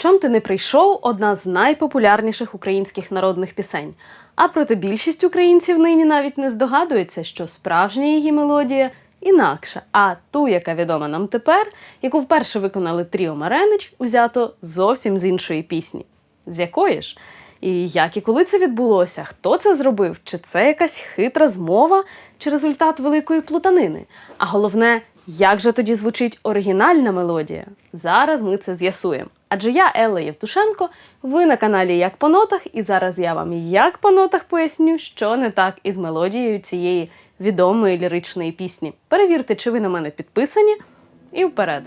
Чом ти не прийшов одна з найпопулярніших українських народних пісень. А проте більшість українців нині навіть не здогадується, що справжня її мелодія інакша. А ту, яка відома нам тепер, яку вперше виконали Тріо Маренич, узято зовсім з іншої пісні. З якої ж? І як і коли це відбулося? Хто це зробив? Чи це якась хитра змова, чи результат великої плутанини? А головне, як же тоді звучить оригінальна мелодія? Зараз ми це з'ясуємо. Адже я Елла Євтушенко, ви на каналі Як по нотах, і зараз я вам як по нотах поясню, що не так із мелодією цієї відомої ліричної пісні. Перевірте, чи ви на мене підписані, і вперед.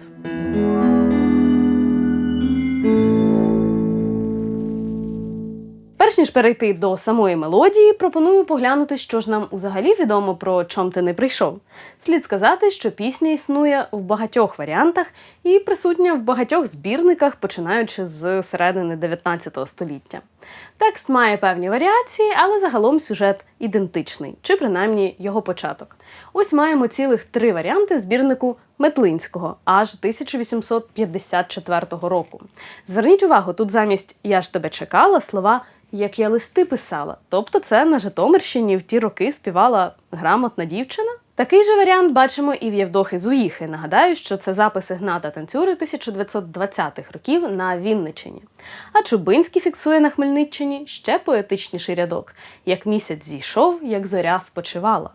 Перш ніж перейти до самої мелодії, пропоную поглянути, що ж нам взагалі відомо про чом ти не прийшов. Слід сказати, що пісня існує в багатьох варіантах і присутня в багатьох збірниках, починаючи з середини 19 століття. Текст має певні варіації, але загалом сюжет ідентичний, чи принаймні його початок. Ось маємо цілих три варіанти збірнику Метлинського аж 1854 року. Зверніть увагу, тут замість Я ж тебе чекала слова як я листи писала. Тобто, це на Житомирщині в ті роки співала грамотна дівчина. Такий же варіант бачимо і в Євдохи Зуїхи. Нагадаю, що це запис Ігната Танцюри 1920-х років на Вінниччині. А Чубинський фіксує на Хмельниччині ще поетичніший рядок: як місяць зійшов, як зоря спочивала.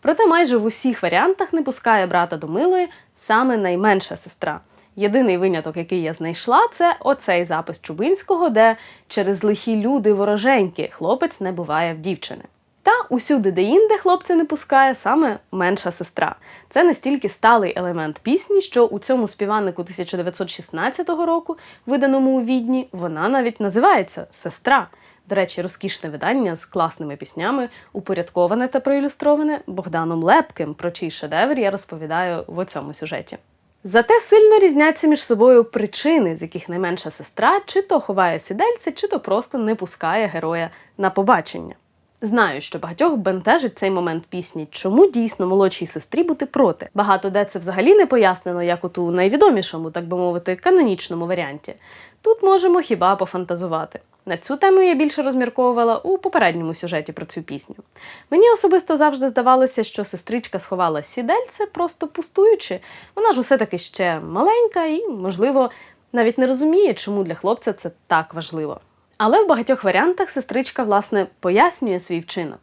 Проте майже в усіх варіантах не пускає брата до милої саме найменша сестра. Єдиний виняток, який я знайшла, це оцей запис Чубинського, де через лихі люди вороженьки хлопець не буває в дівчини. Та усюди, де інде хлопця не пускає саме менша сестра. Це настільки сталий елемент пісні, що у цьому співаннику 1916 року, виданому у відні, вона навіть називається Сестра. До речі, розкішне видання з класними піснями, упорядковане та проілюстроване Богданом Лепким, про чий шедевр я розповідаю в цьому сюжеті. Зате сильно різняться між собою причини, з яких найменша сестра чи то ховає сідельце, чи то просто не пускає героя на побачення. Знаю, що багатьох бентежить цей момент пісні, чому дійсно молодшій сестрі бути проти. Багато де це взагалі не пояснено, як у найвідомішому, так би мовити, канонічному варіанті. Тут можемо хіба пофантазувати. На цю тему я більше розмірковувала у попередньому сюжеті про цю пісню. Мені особисто завжди здавалося, що сестричка сховала сідельце, просто пустуючи. Вона ж усе таки ще маленька і, можливо, навіть не розуміє, чому для хлопця це так важливо. Але в багатьох варіантах сестричка, власне, пояснює свій вчинок.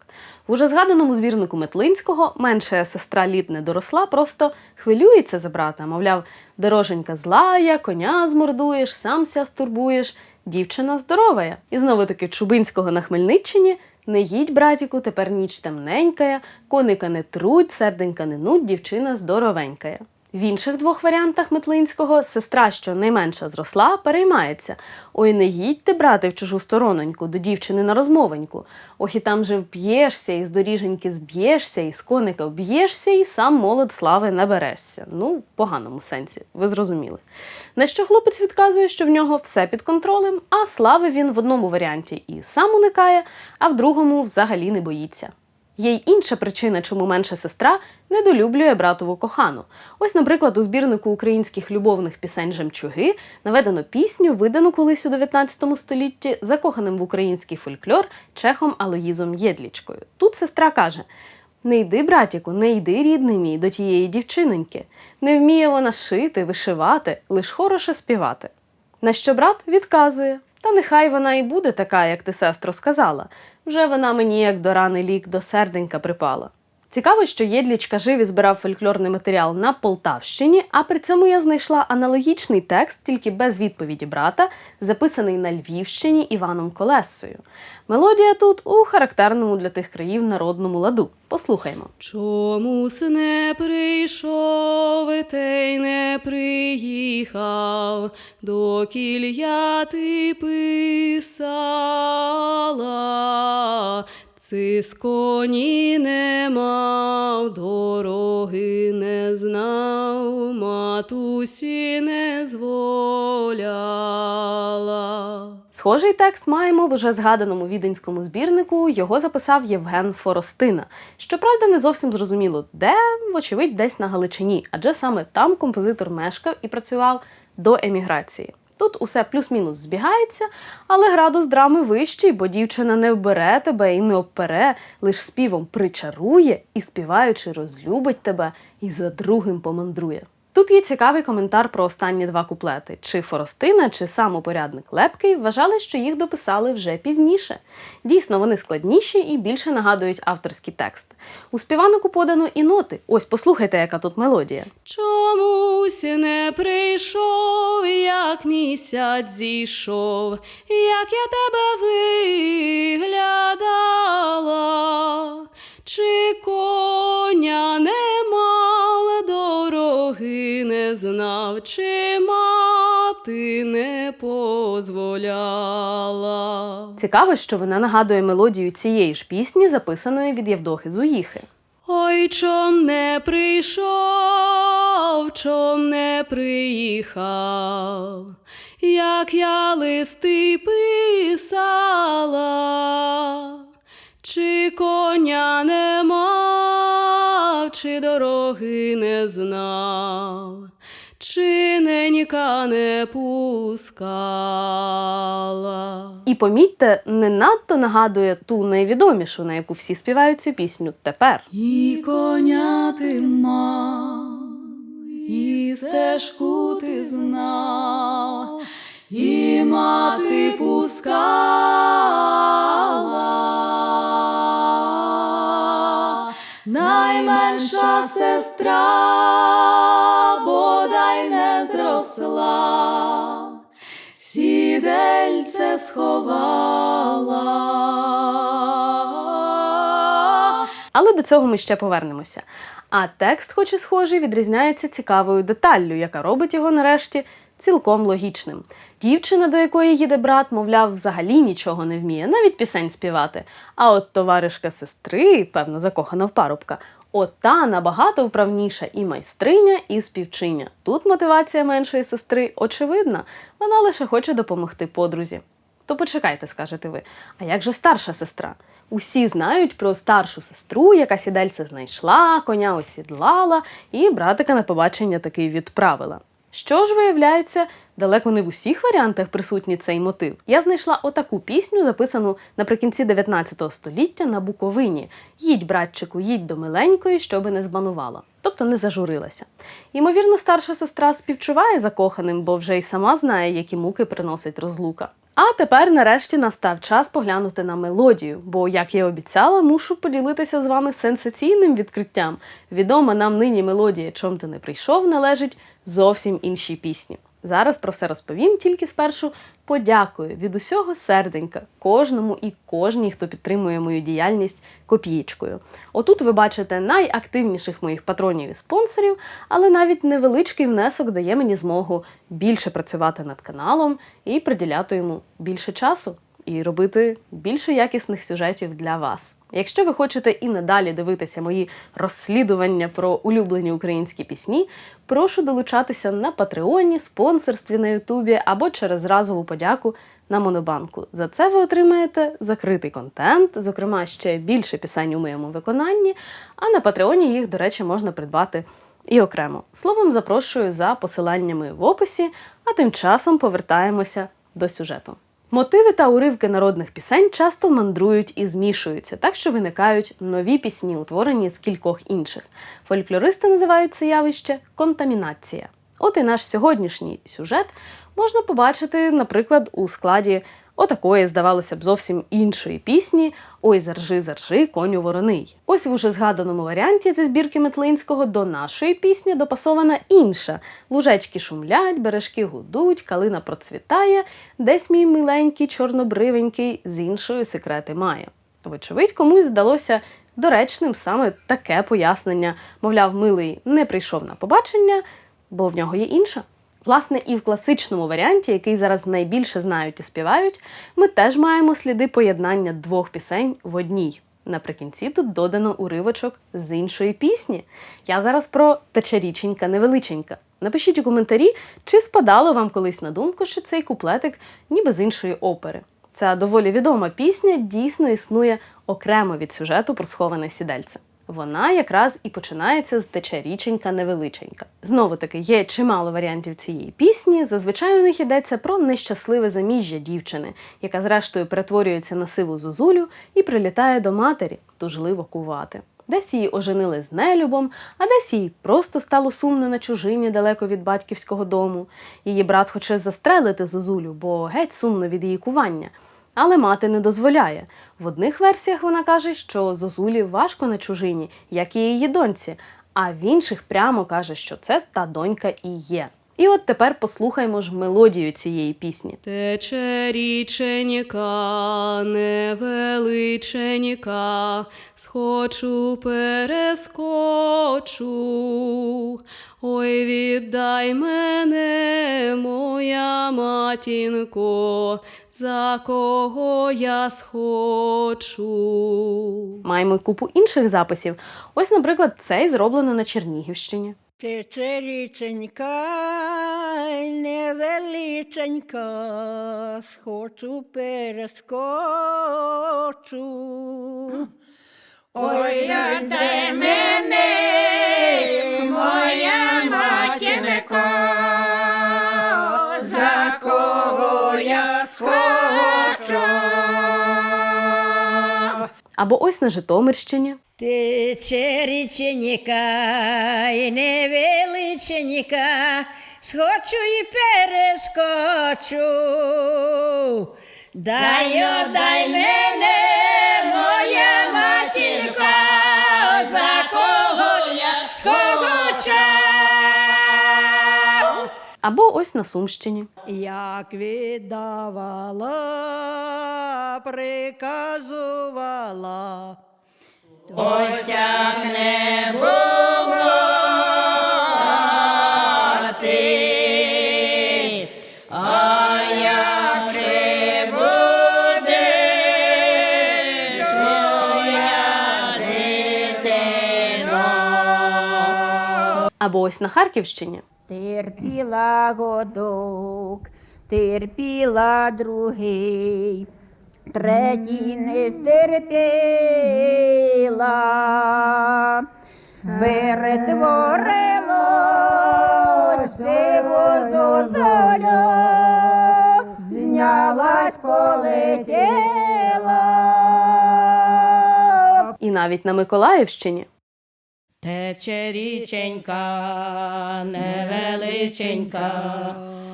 В уже згаданому збірнику Метлинського менша сестра літ не доросла, просто хвилюється за брата, мовляв, дороженька злая, коня змордуєш, самся стурбуєш, дівчина здоровая. І знову таки Чубинського на Хмельниччині не їдь, братіку, тепер ніч темненькая, коника не труть, серденька не нудь, дівчина здоровенькая. В інших двох варіантах Метлинського сестра, що найменша зросла, переймається. Ой, не їдьте, брати, в чужу сторононьку, до дівчини на розмовеньку. Ох, і там же вп'єшся, і з доріженьки зб'єшся, і з коника вб'єшся, і сам молод слави наберешся. Ну, в поганому сенсі, ви зрозуміли. На що хлопець відказує, що в нього все під контролем, а слави він в одному варіанті і сам уникає, а в другому взагалі не боїться. Є й інша причина, чому менша сестра недолюблює братову кохану. Ось, наприклад, у збірнику українських любовних пісень жемчуги наведено пісню, видану колись у 19 столітті, закоханим в український фольклор чехом Алоїзом Єдлічкою. Тут сестра каже: Не йди, братіку, не йди, рідний мій, до тієї дівчиноньки. Не вміє вона шити, вишивати, лиш хороше співати. На що брат відказує: Та нехай вона і буде така, як ти, сестро, сказала. Вже вона мені, як до рани лік, до серденька припала. Цікаво, що Єдлічка жив і збирав фольклорний матеріал на Полтавщині, а при цьому я знайшла аналогічний текст, тільки без відповіді брата, записаний на Львівщині Іваном Колесою. Мелодія тут у характерному для тих країв народному ладу. Послухаймо. Чомусь не прийшов, та й не приїхав, докіль я ти писала, цис коні не мав, дороги не знав, матусі не зволяла. Схожий текст маємо в уже згаданому віденському збірнику. Його записав Євген Форостина. Щоправда, не зовсім зрозуміло, де, вочевидь, десь на Галичині, адже саме там композитор мешкав і працював до еміграції. Тут усе плюс-мінус збігається, але градус драми вищий, бо дівчина не вбере тебе і не обпере, лиш співом причарує і співаючи розлюбить тебе і за другим помандрує. Тут є цікавий коментар про останні два куплети. Чи Форостина, чи сам упорядник Лепкий вважали, що їх дописали вже пізніше. Дійсно, вони складніші і більше нагадують авторський текст. У співанику подано і ноти. Ось послухайте, яка тут мелодія. Чомусь не прийшов, як місяць зійшов, як я тебе виглядала, чи коня не мав, дороги не знав, чи мати не позволяла. Цікаво, що вона нагадує мелодію цієї ж пісні, записаної від Євдохи Зуїхи. Ой, чом не прийшов, чом не приїхав, як я листи писала, чи коня не мав, чи дороги не знав, чи ненька не пускала. І помітьте, не надто нагадує ту найвідомішу, на яку всі співають цю пісню тепер. І коня ти мав, і стежку ти знав, і мати пускала, сестра бодай не зросла, сідельце сховала. Але до цього ми ще повернемося. А текст, хоч і схожий, відрізняється цікавою деталлю, яка робить його нарешті цілком логічним. Дівчина, до якої їде брат, мовляв, взагалі нічого не вміє, навіть пісень співати. А от товаришка сестри, певно, закохана в парубка, от та набагато вправніша і майстриня, і співчиня. Тут мотивація меншої сестри очевидна, вона лише хоче допомогти подрузі. То почекайте, скажете ви. А як же старша сестра? Усі знають про старшу сестру, яка сідельце знайшла, коня осідлала і братика на побачення таки відправила. Що ж виявляється, далеко не в усіх варіантах присутній цей мотив. Я знайшла отаку пісню, записану наприкінці 19 століття на Буковині. Їдь, братчику, їдь до миленької, щоби не збанувала. Тобто не зажурилася. Ймовірно, старша сестра співчуває закоханим, бо вже й сама знає, які муки приносить розлука. А тепер, нарешті, настав час поглянути на мелодію, бо, як я обіцяла, мушу поділитися з вами сенсаційним відкриттям. Відома нам нині мелодія Чом ти не прийшов належить зовсім іншій пісні. Зараз про все розповім, тільки спершу подякую від усього серденька кожному і кожній, хто підтримує мою діяльність копієчкою. Отут ви бачите найактивніших моїх патронів і спонсорів, але навіть невеличкий внесок дає мені змогу більше працювати над каналом і приділяти йому більше часу і робити більше якісних сюжетів для вас. Якщо ви хочете і надалі дивитися мої розслідування про улюблені українські пісні, прошу долучатися на Патреоні, спонсорстві на Ютубі або через разову подяку на Монобанку. За це ви отримаєте закритий контент, зокрема ще більше пісень у моєму виконанні. А на Патреоні їх, до речі, можна придбати і окремо. Словом, запрошую за посиланнями в описі, а тим часом повертаємося до сюжету. Мотиви та уривки народних пісень часто мандрують і змішуються, так що виникають нові пісні, утворені з кількох інших. Фольклористи називають це явище контамінація. От і наш сьогоднішній сюжет можна побачити, наприклад, у складі отакої, здавалося б, зовсім іншої пісні Ой, заржи, заржи, коню вороний. Ось в уже згаданому варіанті зі збірки Метлинського до нашої пісні допасована інша. Лужечки шумлять, бережки гудуть, калина процвітає, десь мій миленький, чорнобривенький з іншою секрети має. Вочевидь, комусь здалося доречним саме таке пояснення. Мовляв, милий не прийшов на побачення, бо в нього є інша. Власне, і в класичному варіанті, який зараз найбільше знають і співають, ми теж маємо сліди поєднання двох пісень в одній. Наприкінці тут додано уривочок з іншої пісні. Я зараз про печеріченька невеличенька. Напишіть у коментарі, чи спадало вам колись на думку, що цей куплетик ніби з іншої опери. Ця доволі відома пісня дійсно існує окремо від сюжету про сховане сідельце. Вона якраз і починається з тече річенька невеличенька. Знову таки, є чимало варіантів цієї пісні. Зазвичай у них йдеться про нещасливе заміжжя дівчини, яка зрештою перетворюється на сиву зозулю і прилітає до матері тужливо кувати. Десь її оженили з нелюбом, а десь їй просто стало сумно на чужині далеко від батьківського дому. Її брат хоче застрелити зозулю, бо геть сумно від її кування. Але мати не дозволяє. В одних версіях вона каже, що зозулі важко на чужині, як і її доньці, а в інших прямо каже, що це та донька і є. І от тепер послухаймо ж мелодію цієї пісні. Тече річенька, невеличенька, схочу перескочу. Ой, віддай мене, моя матінко, за кого я схочу. Маємо купу інших записів. Ось, наприклад, цей зроблено на Чернігівщині. Тече річенька, й невеличенька, схочу перескочу. Ой, дай мене, моя Або ось на Житомирщині. Тече річенька, й невеличенька, схочу і перескочу. Дай, дай мене, моя матінка, за кого я схочу. Або ось на Сумщині. Як віддавала, приказувала. Ось як не було ти, а як же буде, моя дитино. Або ось на Харківщині. Терпіла годок, терпіла другий, третій не стерпіла, перетворилось сиву зозулю, знялась полетіла. І навіть на Миколаївщині. Тече річенька, невеличенька,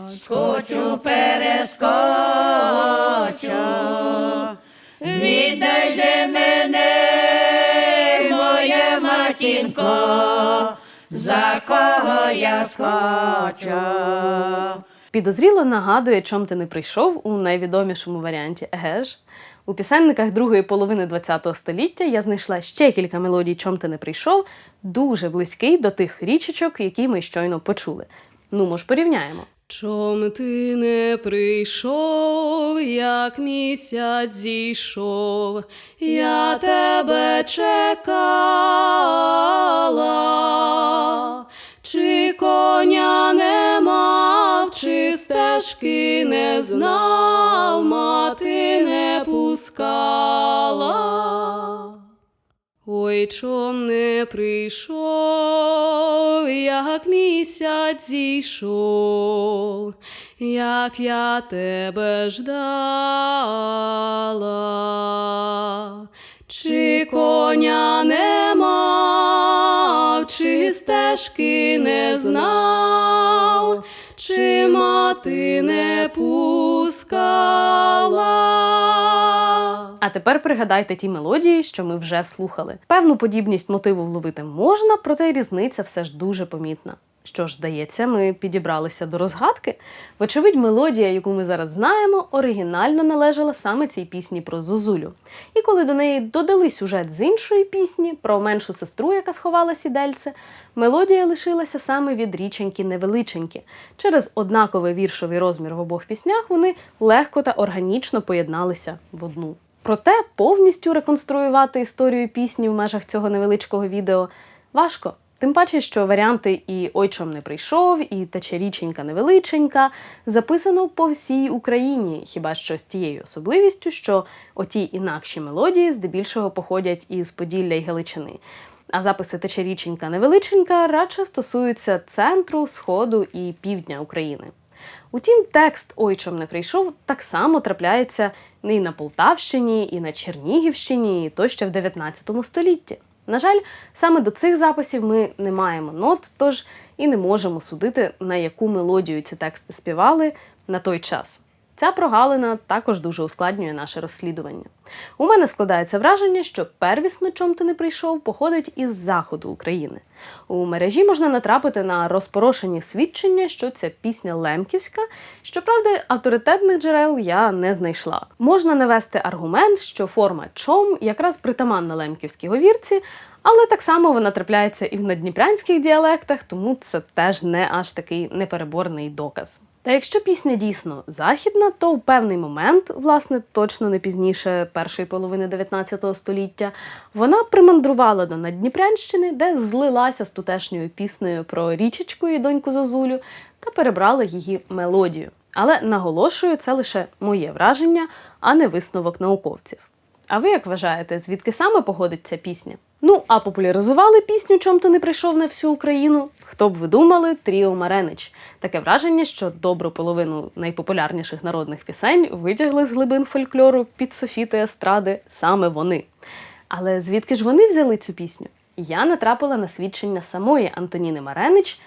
скочу перескочу, віддай же мене, моя матінко, за кого я схочу. Підозріло нагадує, чом ти не прийшов у найвідомішому варіанті еге ж. У пісенниках другої половини ХХ століття я знайшла ще кілька мелодій, чом ти не прийшов, дуже близький до тих річечок, які ми щойно почули. Ну, мож порівняємо. Чом ти не прийшов, як місяць зійшов, я тебе чекала, чи коня не мав, чи стежки не знав, мати не пускала. Ой, чом не прийшов, як місяць зійшов, як я тебе ждала, чи коня не мав, чи стежки не знав, чи мати не пускала. А тепер пригадайте ті мелодії, що ми вже слухали. Певну подібність мотиву вловити можна, проте різниця все ж дуже помітна. Що ж, здається, ми підібралися до розгадки. Вочевидь, мелодія, яку ми зараз знаємо, оригінально належала саме цій пісні про Зозулю. І коли до неї додали сюжет з іншої пісні про меншу сестру, яка сховала сідельце, мелодія лишилася саме від річеньки невеличеньки. Через однаковий віршовий розмір в обох піснях вони легко та органічно поєдналися в одну. Проте повністю реконструювати історію пісні в межах цього невеличкого відео важко. Тим паче, що варіанти і Ой чом не прийшов, і Тече річенька невеличенька записано по всій Україні, хіба що з тією особливістю, що оті інакші мелодії здебільшого походять із Поділля й Галичини. А записи тече річенька невеличенька радше стосуються центру, сходу і півдня України. Утім, текст Ой чом не прийшов так само трапляється і на Полтавщині, і на Чернігівщині, і то ще в 19 столітті. На жаль, саме до цих записів ми не маємо нот, тож і не можемо судити, на яку мелодію ці тексти співали на той час. Ця прогалина також дуже ускладнює наше розслідування. У мене складається враження, що первісно чом ти не прийшов походить із заходу України. У мережі можна натрапити на розпорошені свідчення, що ця пісня лемківська. Щоправда, авторитетних джерел я не знайшла. Можна навести аргумент, що форма чом якраз притаманна лемківській говірці, але так само вона трапляється і в надніпрянських діалектах, тому це теж не аж такий непереборний доказ. Та якщо пісня дійсно західна, то в певний момент, власне, точно не пізніше першої половини 19 століття, вона примандрувала до Надніпрянщини, де злилася з тутешньою піснею про річечку і доньку Зозулю та перебрала її мелодію. Але наголошую, це лише моє враження, а не висновок науковців. А ви як вважаєте, звідки саме походить ця пісня? Ну, а популяризували пісню Чом ти не прийшов на всю Україну? Хто б ви думали, Тріо Маренич. Таке враження, що добру половину найпопулярніших народних пісень витягли з глибин фольклору під софіти естради саме вони. Але звідки ж вони взяли цю пісню? Я натрапила на свідчення самої Антоніни Маренич.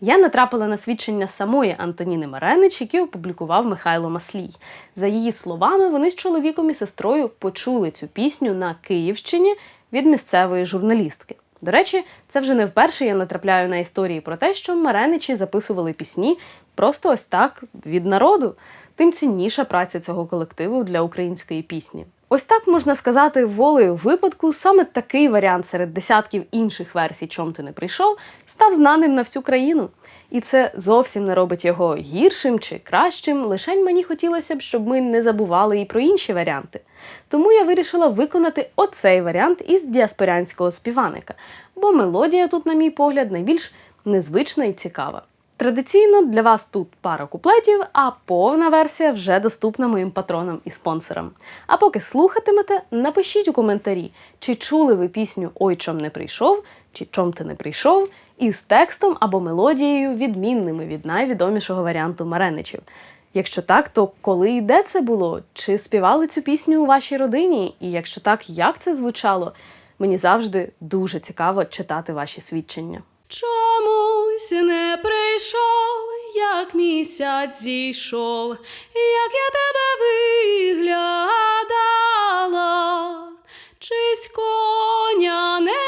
Я натрапила на свідчення самої Антоніни Маренич, які опублікував Михайло Маслій. За її словами, вони з чоловіком і сестрою почули цю пісню на Київщині від місцевої журналістки. До речі, це вже не вперше я натрапляю на історії про те, що Мареничі записували пісні просто ось так від народу. Тим цінніша праця цього колективу для української пісні. Ось так можна сказати, волею випадку саме такий варіант серед десятків інших версій, чом ти не прийшов, став знаним на всю країну. І це зовсім не робить його гіршим чи кращим. Лишень мені хотілося б, щоб ми не забували і про інші варіанти. Тому я вирішила виконати оцей варіант із діаспорянського співаника, бо мелодія тут, на мій погляд, найбільш незвична і цікава. Традиційно для вас тут пара куплетів, а повна версія вже доступна моїм патронам і спонсорам. А поки слухатимете, напишіть у коментарі, чи чули ви пісню Ой чом не прийшов, чи чом ти не прийшов, із текстом або мелодією, відмінними від найвідомішого варіанту Мареничів. Якщо так, то коли і де це було? Чи співали цю пісню у вашій родині? І якщо так, як це звучало? Мені завжди дуже цікаво читати ваші свідчення. Чомусь не прийшов, як місяць зійшов, як я тебе виглядала, чись коня не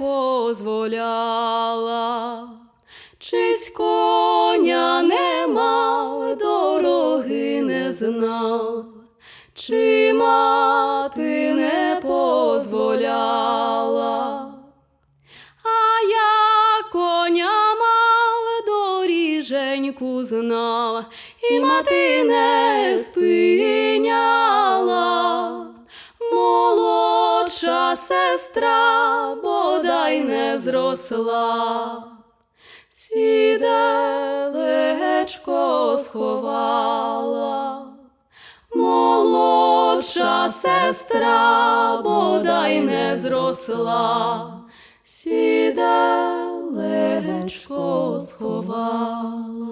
позволяла, чись коня не мав, дороги не знав. Чи мати не позволяла, а я коня мав, доріженьку знав, і мати не спиняла, сестра бодай не зросла, сіделечко сховала. Молодша сестра бодай не зросла, сіделечко сховала.